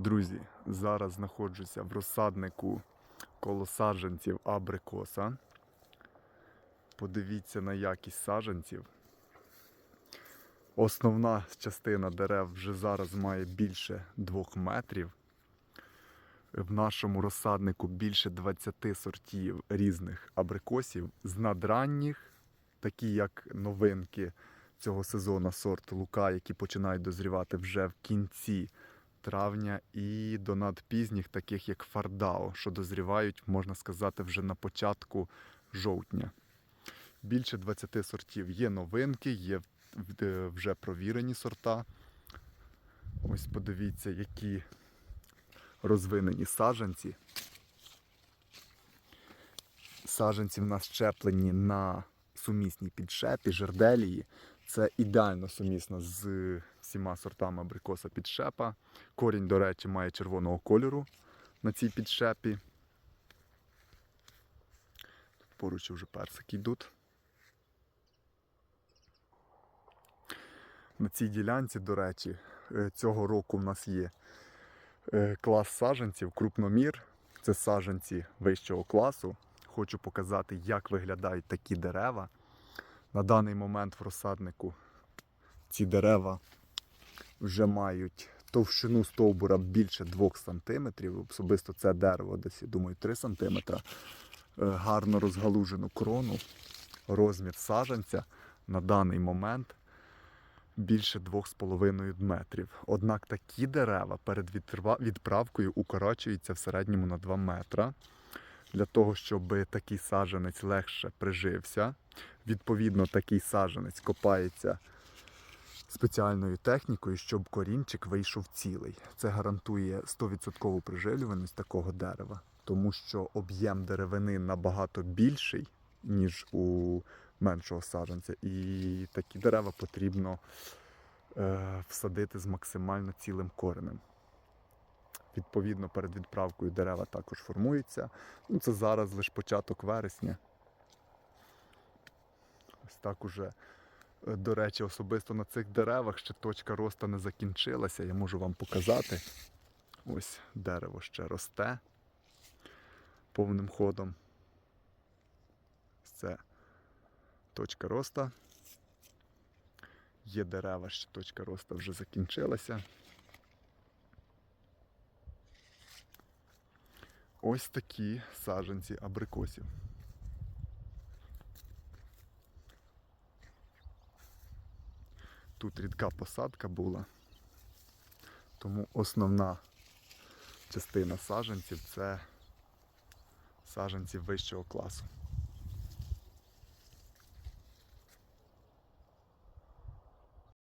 Друзі, зараз знаходжуся в розсаднику коло саджанців абрикоса. Подивіться на якість саджанців. Основна частина дерев вже зараз має більше 2 метрів. В нашому розсаднику більше 20 сортів різних абрикосів з надранніх, такі як новинки цього сезону сорт лука, які починають дозрівати вже в кінці травня, і до надпізніх, таких як фардао, що дозрівають, можна сказати, вже на початку жовтня. Більше 20 сортів є новинки, є е, вже провірені сорта. Ось подивіться, які розвинені саджанці. Саджанці в нас щеплені на сумісній підшепі, жерделії. Це ідеально сумісно з всіма сортами абрикоса підшепа. Корінь, до речі, має червоного кольору на цій підшепі. Тут поруч вже персики йдуть. На цій ділянці, до речі, е, цього року в нас є е, клас саджанців, крупномір. Це саджанці вищого класу. Хочу показати, як виглядають такі дерева. На даний момент в розсаднику ці дерева вже мають товщину стовбура більше 2 см. Особисто це дерево десь, я думаю, 3 см. Е, Гарно розгалужену крону. Розмір саджанця на даний момент більше 2,5 метрів. Однак такі дерева перед відправкою укорочуються в середньому на 2 метра. Для того, щоб такий саджанець легше прижився. Відповідно, такий саджанець копається спеціальною технікою, щоб корінчик вийшов цілий. Це гарантує 100% приживлюваність такого дерева, тому що об'єм деревини набагато більший, ніж у меншого саджанця. І такі дерева потрібно е, всадити з максимально цілим коренем. Відповідно, перед відправкою дерева також формуються. Ну, це зараз лише початок вересня. Ось так уже, е, до речі, особисто на цих деревах ще точка росту не закінчилася. Я можу вам показати. Ось дерево ще росте повним ходом. Це точка росту. Є дерева, ще точка росту вже закінчилася. Ось такі саджанці абрикосів. Тут рідка посадка була, тому основна частина саджанців це саджанці вищого класу.